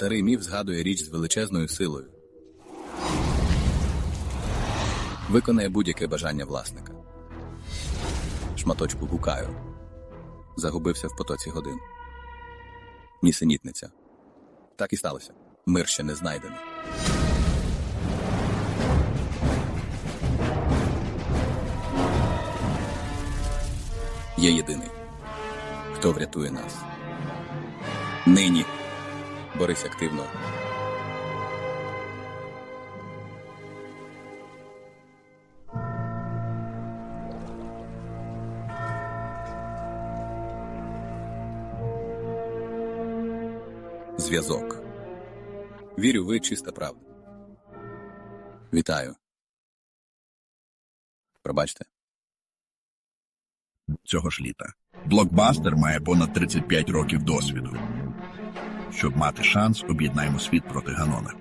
Старий міф згадує річ з величезною силою. Виконає будь-яке бажання власника. Шматочку гукаю. Загубився в потоці годин. Нісенітниця. Так і сталося. Мир ще не знайдений. Є єдиний, хто врятує нас. Нині. Борись активно. Зв'язок. Вірю, ви чиста правда. Вітаю. Пробачте. цього ж літа. Блокбастер має понад 35 років досвіду. Щоб мати шанс, об'єднаємо світ проти Ганона.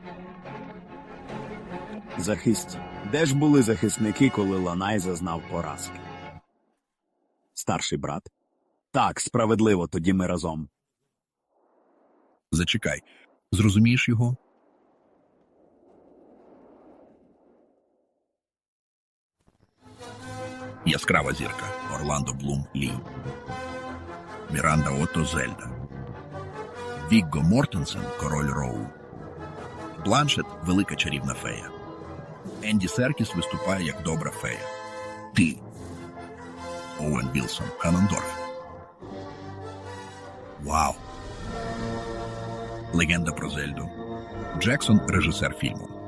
Захист. Де ж були захисники, коли Ланай зазнав поразки? Старший брат? Так, справедливо, тоді ми разом. Зачекай, зрозумієш його? Яскрава зірка Орландо Блум Лі. Міранда Отто Зельда. Вігго Мортенсен Король Роу. Бланшет Велика чарівна фея. Енді Серкіс виступає як добра фея. Ти. Оуен Білсон Ханандорф. Вау! Легенда про Зельду. Джексон режисер фільму.